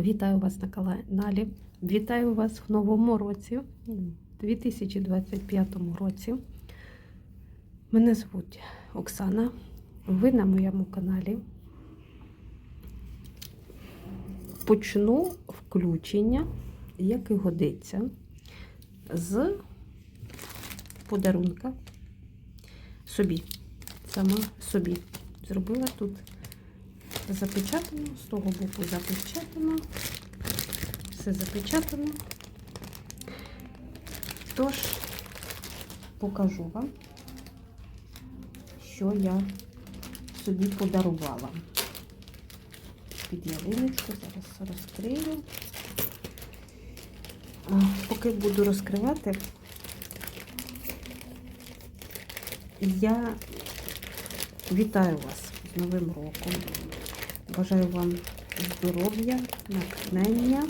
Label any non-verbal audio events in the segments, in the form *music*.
Вітаю вас на каналі. Вітаю вас в новому році, 2025 році. Мене звуть Оксана. Ви на моєму каналі. Почну включення, як і годиться, з подарунка собі. Сама собі. Зробила тут запечатано, з того боку запечатано, все запечатано. Тож, покажу вам, що я собі подарувала. Під ялиночку, зараз розкрию. Поки буду розкривати, я вітаю вас з Новим роком. Бажаю вам здоров'я, натхнення,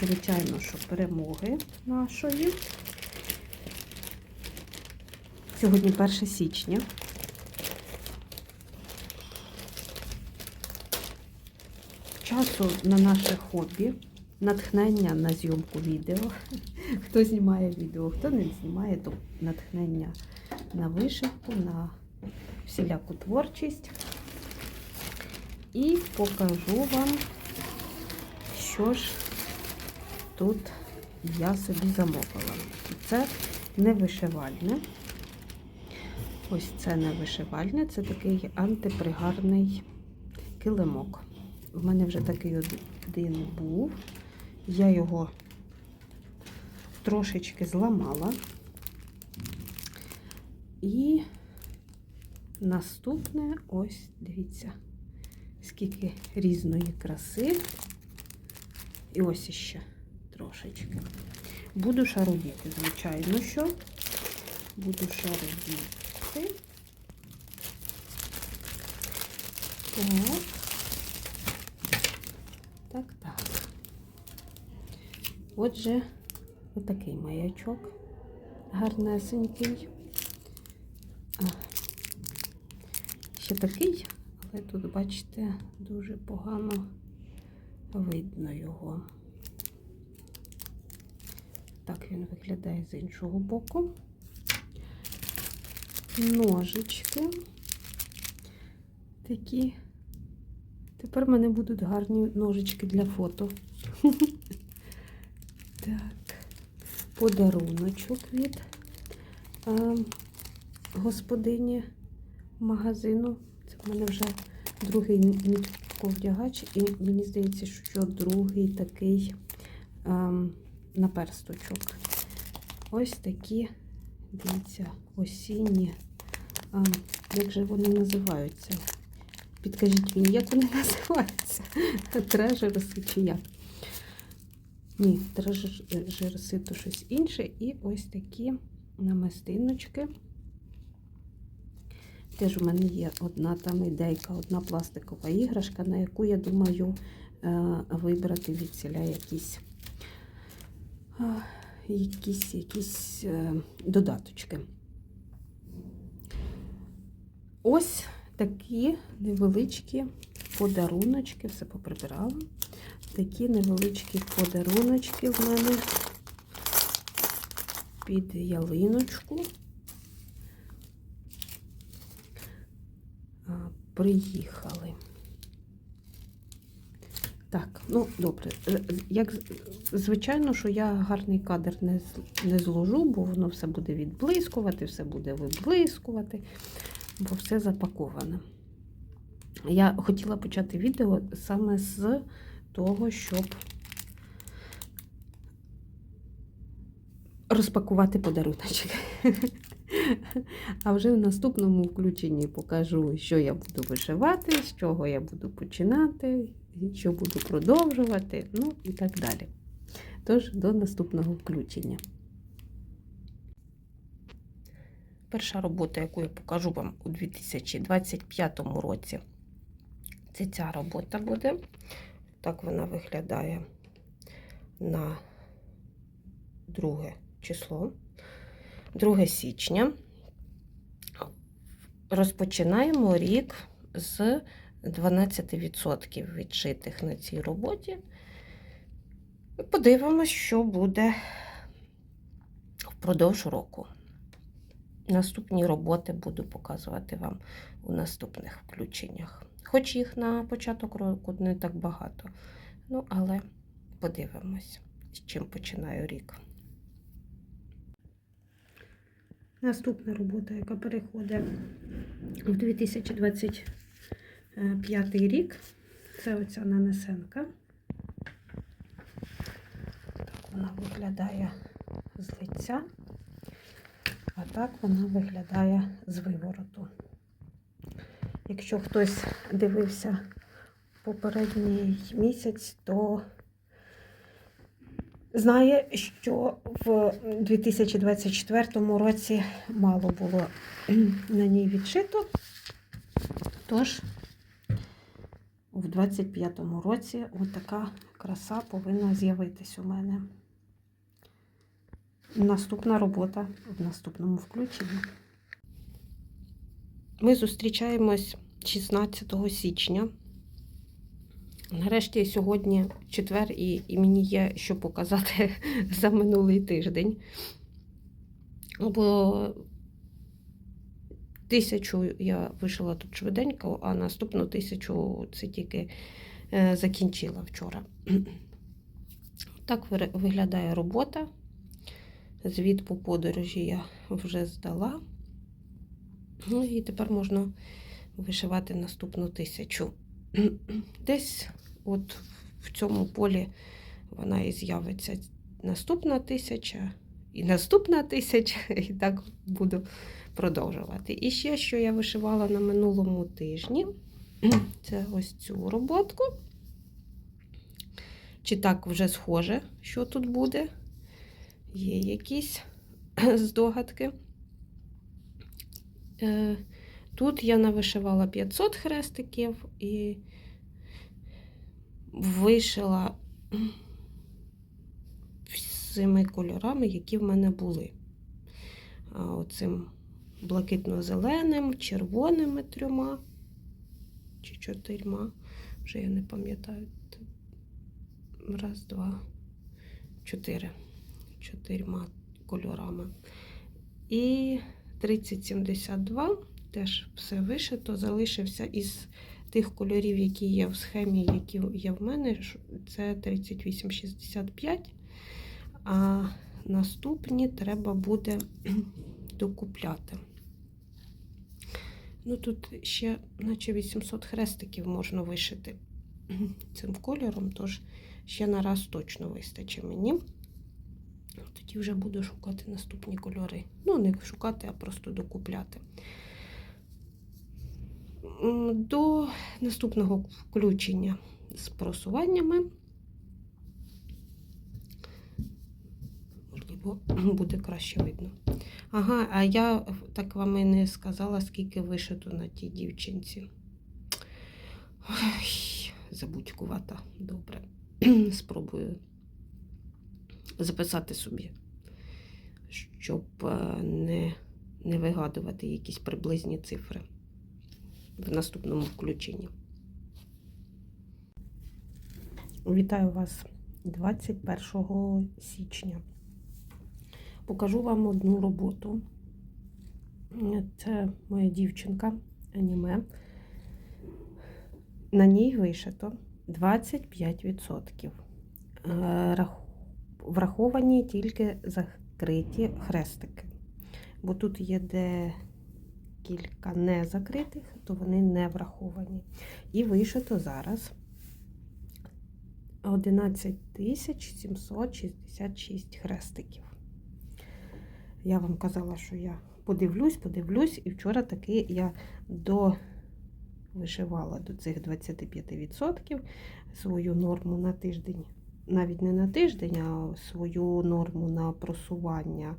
звичайно, що перемоги нашої. Сьогодні 1 січня. Часу на наше хобі, натхнення на зйомку відео. *laughs* Хто знімає відео, хто не знімає, то натхнення на вишивку, на всіляку творчість. І покажу вам, що ж тут я собі замовила. Це не вишивальне. Ось це не вишивальне, це такий антипригарний килимок. У мене вже такий один був. Я його трошечки зламала. І наступне, ось, дивіться, скільки різної краси. І ось іще трошечки. Буду шарудіти, звичайно, що. Буду шарудіти. Так. Так, так. Отже, отакий маячок. Гарнесенький. Ще такий, але тут, бачите, дуже погано видно його. Так він виглядає з іншого боку. Ножички такі. Тепер в мене будуть гарні ножички для фото. *laughs* Так, подаруночок від господині магазину. Це в мене вже другий нитковдягач, і мені здається, що другий такий а, наперсточок. Ось такі, дивіться, осінні. А, як же вони називаються? Підкажіть мені, як вони *laughs* називаються? Трежерси чи як? Ні, трежерси то щось інше. І ось такі намистиночки. Теж у мене є одна там ідейка, одна пластикова іграшка, на яку я думаю вибрати від ціля якісь якісь, якісь додаточки. Ось такі невеличкі подаруночки, все поприбирала. Такі невеличкі подаруночки в мене під ялиночку. Приїхали. Так, ну добре. Як звичайно, що я гарний кадр не не зложу, бо воно все буде відблискувати, все буде виблискувати, бо все запаковане. Я хотіла почати відео саме з того, щоб розпакувати подаруночок. *laughs* А вже в наступному включенні покажу, що я буду вишивати, з чого я буду починати, що буду продовжувати, ну і так далі. Тож, до наступного включення. Перша робота, яку я покажу вам у 2025 році, це ця робота буде. Так вона виглядає на 2 число. 2 січня. Розпочинаємо рік з 12% відшитих на цій роботі. Подивимось, що буде впродовж року. Наступні роботи буду показувати вам у наступних включеннях. Хоч їх на початок року не так багато. Ну, але подивимось, з чим починаю рік. Наступна робота, яка переходить в 2025 рік, це оця нанесенка. Так вона виглядає з лиця, а так вона виглядає з вивороту. Якщо хтось дивився попередній місяць, то знає, що в 2024 році мало було *clears throat* на ній відшито. Тож в 2025 році отака краса повинна з'явитись у мене. Наступна робота в наступному включенні. Ми зустрічаємось 16 січня. Нарешті сьогодні четвер, і, і мені є що показати *laughs* за минулий тиждень. Бо тисячу я вишила тут швиденько, а наступну тисячу це тільки е, закінчила вчора. *clears throat* Так виглядає робота. Звіт по подорожі я вже здала. Ну і тепер можна вишивати наступну тисячу. *clears throat* Десь от в цьому полі вона і з'явиться наступна тисяча, і наступна тисяча, *laughs* і так буду продовжувати. І ще, що я вишивала на минулому тижні, *clears throat* це ось цю роботку. Чи так вже схоже, що тут буде? Є якісь *clears throat* здогадки. Тут я навишивала 500 хрестиків і вишила всіми кольорами, які в мене були. Оцим блакитно-зеленим, червоними трьома чи чотирма. Вже я не пам'ятаю. Раз, два, чотири. Чотирма кольорами. І 3072 теж все вишито, залишився із тих кольорів, які є в схемі, які є в мене. Це 3865. А наступні треба буде *clears throat* докупляти. Ну, тут ще, наче 800 хрестиків можна вишити *clears throat* цим кольором, тож ще на раз точно вистачить мені. Тоді вже буду шукати наступні кольори. Ну, не шукати, а просто докупляти. До наступного включення з просуваннями. Можливо, буде краще видно. Ага, а я так вам і не сказала, скільки вишито на тій дівчинці. Ой, забудькувата. Добре. *clears throat* Спробую записати собі, щоб е, не, не вигадувати якісь приблизні цифри в наступному включенні. Вітаю вас 21 січня. Покажу вам одну роботу. Це моя дівчинка аніме. На ній вишито 25%. Е, Враховані тільки закриті хрестики. Бо тут є декілька незакритих, то вони не враховані. І вишито зараз 11 766 хрестиків. Я вам казала, що я подивлюсь, подивлюсь, і вчора таки я до вишивала до цих 25% свою норму на тиждень. Навіть не на тиждень, а свою норму на просування.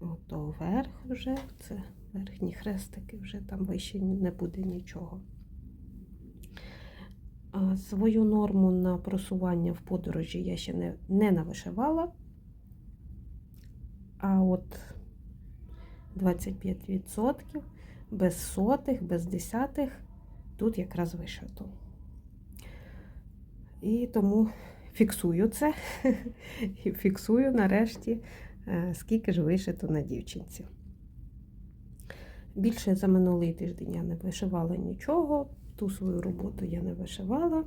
Ото верх вже, це верхні хрестики, вже там вище не буде нічого. Свою норму на просування в подорожі я ще не, не навишивала. А от 25% без сотих, без десятих, тут якраз вишито. І тому фіксую це. *laughs* І фіксую нарешті, е, скільки ж вишито на дівчинці. Більше за минулий тиждень я не вишивала нічого, ту свою роботу я не вишивала.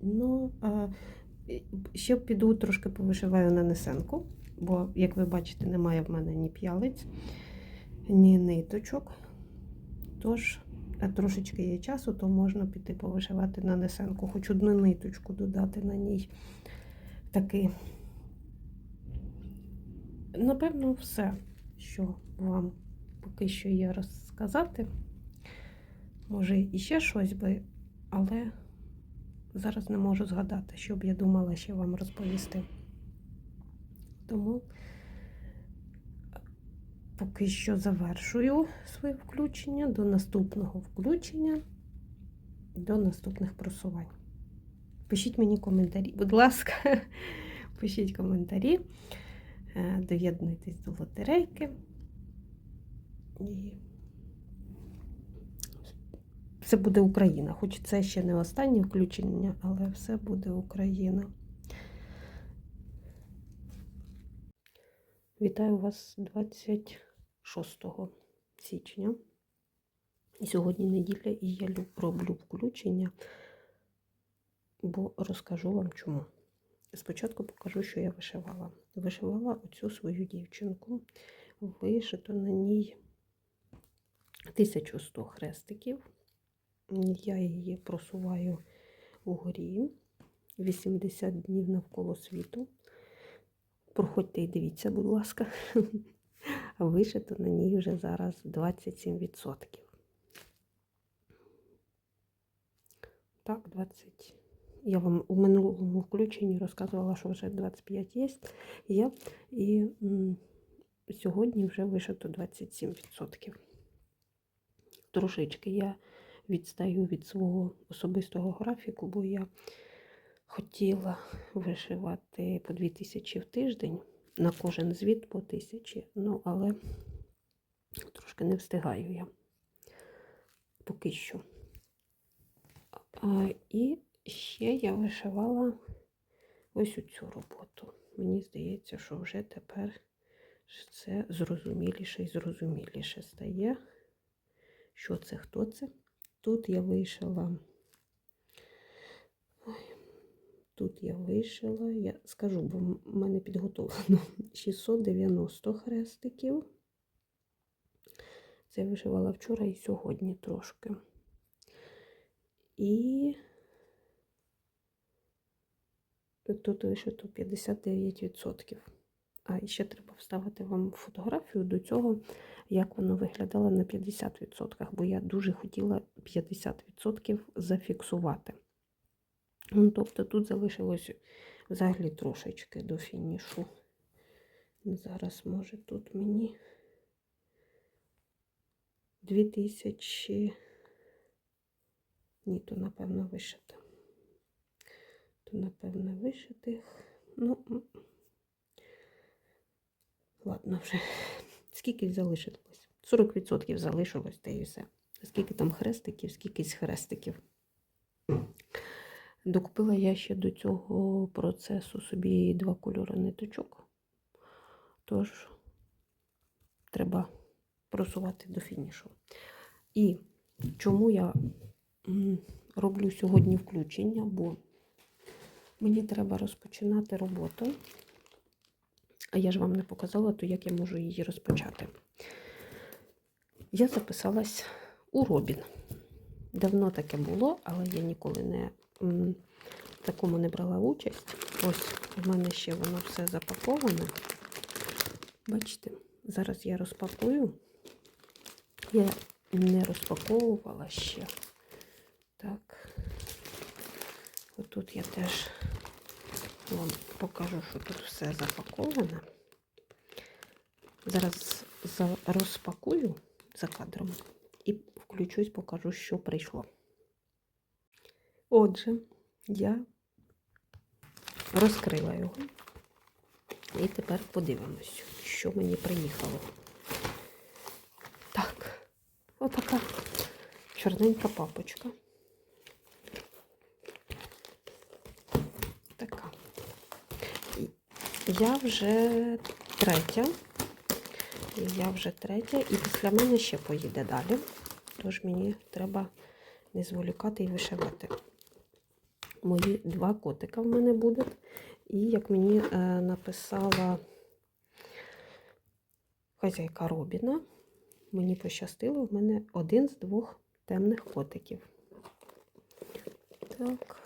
Ну, а ще піду трошки повишиваю на несенку, бо, як ви бачите, немає в мене ні п'ялиць, ні ниточок. Тож, а трошечки є часу, то можна піти повишивати на несенку, хоч одну ниточку додати на ній. Таки. Напевно, все, що вам поки що є розказати. Може, іще щось би, але зараз не можу згадати, що б я думала ще вам розповісти. Тому поки що завершую своє включення до наступного включення, до наступних просувань. Пишіть мені коментарі, будь ласка, *laughs* пишіть коментарі, доєднуйтесь до лотерейки. І все буде Україна. Хоч це ще не останнє включення, але все буде Україна. Вітаю вас 26 січня. І сьогодні неділя, і я лю- роблю включення, бо розкажу вам чому. Спочатку покажу, що я вишивала. Вишивала оцю свою дівчинку. Вишито на ній 1100 хрестиків. Я її просуваю угорі 80 днів навколо світу. Проходьте і дивіться, будь ласка. *laughs* Вишито на ній вже зараз 27%. Так, 20. Я вам у минулому включенні розказувала, що вже 25 є. і сьогодні вже вишито 27%. Трошечки я відстаю від свого особистого графіку, бо я хотіла вишивати по 2000 в тиждень, на кожен звіт по 1000, ну, але трошки не встигаю я поки що. А, і ще я вишивала ось у цю роботу. Мені здається, що вже тепер це зрозуміліше і зрозуміліше стає. Що це, хто це? Тут я вишила. Ой, Тут я вишила, я скажу, бо в мене підготовлено *laughs* 690 хрестиків. Це я вишивала вчора і сьогодні трошки. І тут вишито 59%. А ще треба вставити вам фотографію до цього, як воно виглядало на 50%, бо я дуже хотіла 50% зафіксувати. Ну, тобто тут залишилось взагалі трошечки до фінішу. Зараз, може, тут мені 2000. Ні, то, напевно, вишити. То, напевно, вишитих. Ну, ладно вже. Скільки залишилось? 40% залишилось, та і все. Скільки там хрестиків, скільки хрестиків. Докупила я ще до цього процесу собі два кольори ниточок. Тож треба просувати до фінішу. І чому я роблю сьогодні включення, бо мені треба розпочинати роботу. А я ж вам не показала, то як я можу її розпочати. Я записалась у Робін. Давно таке було, але я ніколи не в такому не брала участь. Ось в мене ще воно все запаковане. Бачите, зараз я розпакую. Я не розпаковувала ще. Так. Отут я теж вам покажу, що тут все запаковане. Зараз розпакую за кадром і включусь, покажу, що прийшло. Отже, я розкрила його. І тепер подивимось, що мені приїхало. Так, отака чорненька папочка. Така. І Я вже третя. Я вже третя, і після мене ще поїде далі. Тож мені треба не зволікати і вишивати. Мої два котика в мене будуть. І як мені е, написала хазяйка Робіна, мені пощастило, в мене один з двох темних котиків. Так.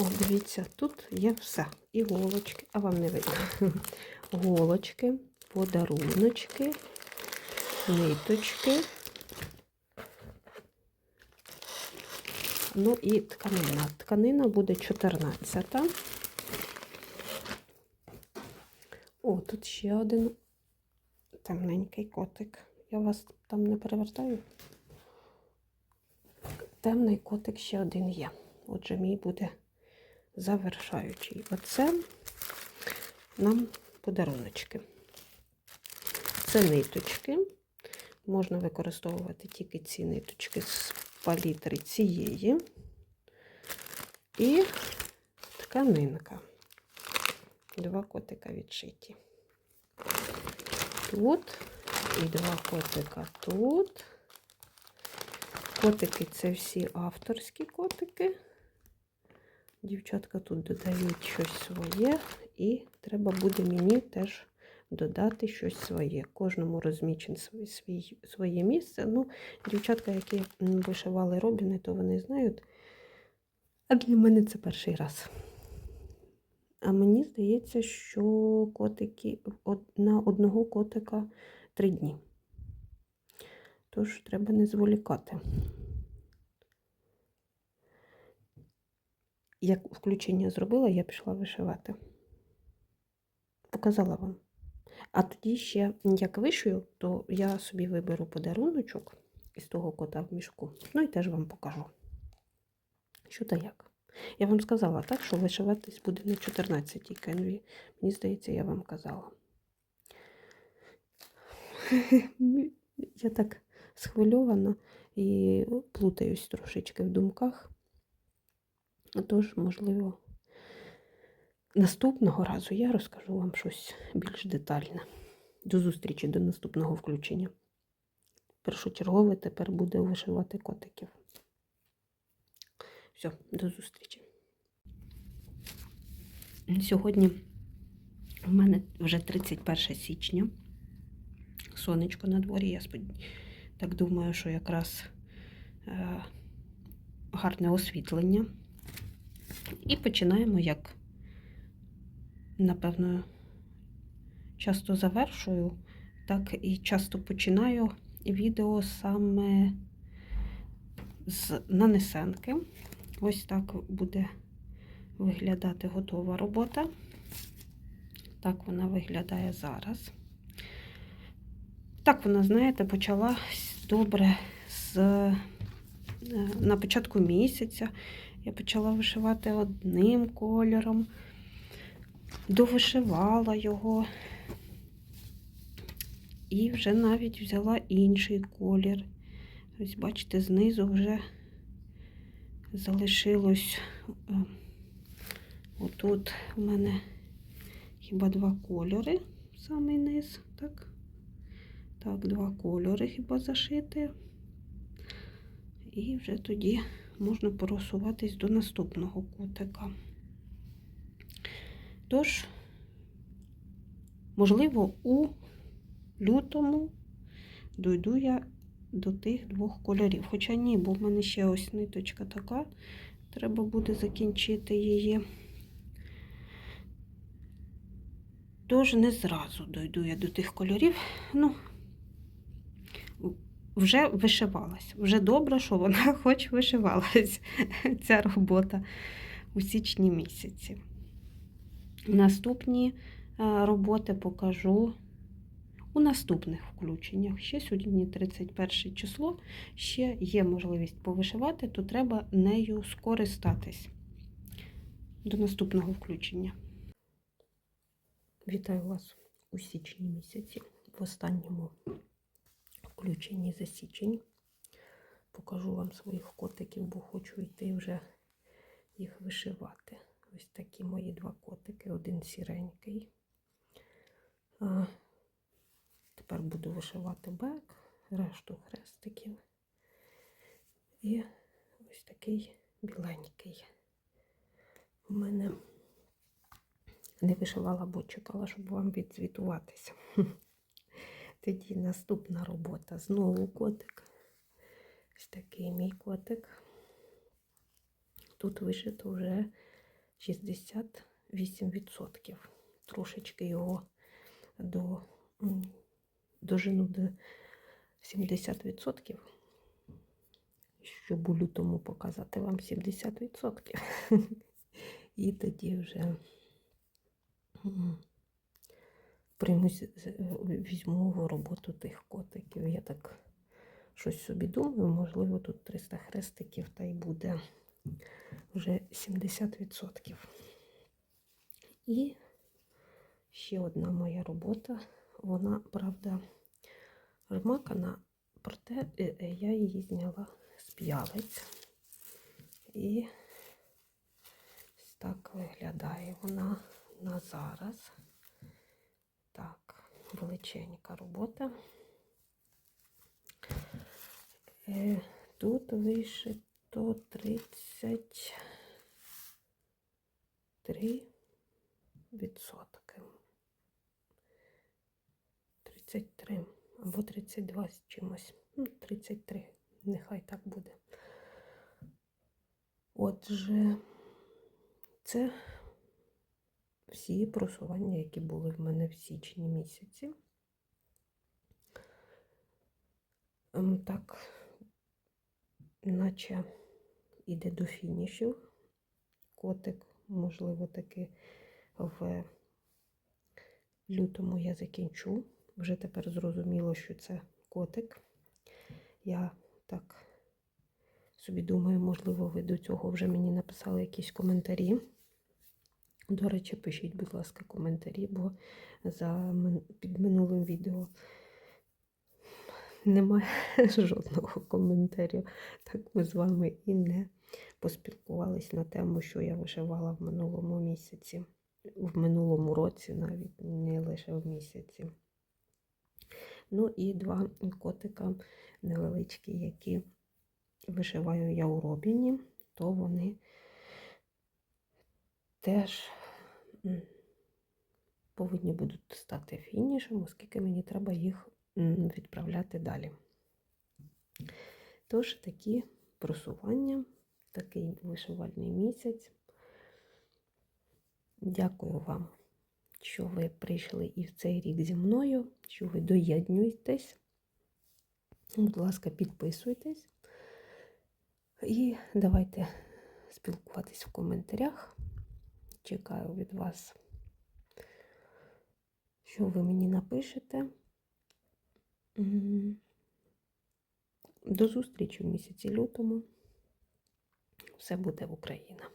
О, дивіться, тут є все. Іголочки, а вам не видно. *laughs* Голочки, подаруночки, ниточки. Ну і тканина. Тканина буде 14. О, тут ще один темненький котик. Я вас там не перевертаю. Темний котик ще один є. Отже, мій буде завершаючий. Оце нам подаруночки. Це ниточки. Можна використовувати тільки ці ниточки з палітри цієї. І тканинка. Два котика відшиті. Тут і два котика тут. Котики це всі авторські котики. Дівчатка тут додають щось своє, і треба буде мені теж додати щось своє. Кожному розмічен свій, свій, своє місце. Ну, дівчатка, які вишивали робіни, то вони знають. А для мене це перший раз. А мені здається, що котики на одного котика три дні. Тож треба не зволікати. Як включення зробила, я пішла вишивати. Показала вам. А тоді ще, як вишию, то я собі виберу подаруночок із того кота в мішку. Ну і теж вам покажу. Що та як. Я вам сказала, так, що вишиватись буде на 14-й кенві. Мені здається, я вам казала. *laughs* Я так схвильована і плутаюсь трошечки в думках. Тож, можливо, наступного разу я розкажу вам щось більш детальне. До зустрічі, до наступного включення. Першочергове тепер буде вишивати котиків. Все, до зустрічі. Сьогодні в мене вже 31 січня. Сонечко на дворі. Я так думаю, що якраз е, гарне освітлення. І починаємо, як, напевно, часто завершую, так і часто починаю відео саме з нанесенки. Ось так буде виглядати готова робота. Так вона виглядає зараз. Так вона, знаєте, почала добре з е, на початку місяця. Я почала вишивати одним кольором, довишивала його. І вже навіть взяла інший колір. Ось, бачите, знизу вже залишилось е, отут у мене хіба два кольори, самий низ, так? Так, два кольори хіба зашити. І вже тоді можна поросуватись до наступного кутика. Тож, можливо, у лютому дойду я до тих двох кольорів. Хоча ні, бо в мене ще ось ниточка така, треба буде закінчити її. Тож не зразу дойду я до тих кольорів. Ну, вже вишивалась. Вже добре, що вона *laughs* хоч вишивалась, *laughs* ця робота у січні місяці. Наступні е, роботи покажу у наступних включеннях. Ще сьогодні 31 число, ще є можливість повишивати, то треба нею скористатись до наступного включення. Вітаю вас у січні місяці, в останньому включенні за. Покажу вам своїх котиків, бо хочу йти вже їх вишивати. Ось такі мої два котики, один сіренький. А, тепер буду вишивати бек, решту хрестиків. І ось такий біленький. У мене не вишивала, бо чекала, щоб вам відзвітуватися. *laughs* Тоді наступна робота. Знову котик. Ось такий мій котик. Тут вишито вже 68%. Трошечки його до, дожину до 70%. Щоб у лютому показати вам 70%. *laughs* І тоді вже примусь, візьму в роботу тих котиків. Я так щось собі думаю, можливо, тут 300 хрестиків та й буде вже 70%. І ще одна моя робота. Вона, правда, жмакана, проте е, е, я її зняла з п'ялиць. І так виглядає вона на зараз. Так, величенька робота. Е, Тут вишито 33 відсотки. 33 або 32 з чимось. Ну, 33, нехай так буде. Отже, це всі просування, які були в мене в січні місяці. Ем, Так, наче іде до фінішів. Котик, можливо, таки в лютому я закінчу. Вже тепер зрозуміло, що це котик. Я так собі думаю, можливо, ви до цього вже мені написали якісь коментарі. До речі, пишіть, будь ласка, коментарі, бо за під минулим відео немає *laughs* жодного коментарю. Так ми з вами і не поспілкувались на тему, що я вишивала в минулому місяці, в минулому році, навіть не лише в місяці. Ну і два котика невеличкі, які вишиваю я у Робіні, то вони теж повинні будуть стати фінішем, оскільки мені треба їх відправляти далі. Тож такі просування, такий вишивальний місяць. Дякую вам, що ви прийшли і в цей рік зі мною, що ви доєднуєтесь. Будь ласка, підписуйтесь. І давайте спілкуватись в коментарях. Чекаю від вас, що ви мені напишете. До зустрічі в місяці лютому. Все буде Україна.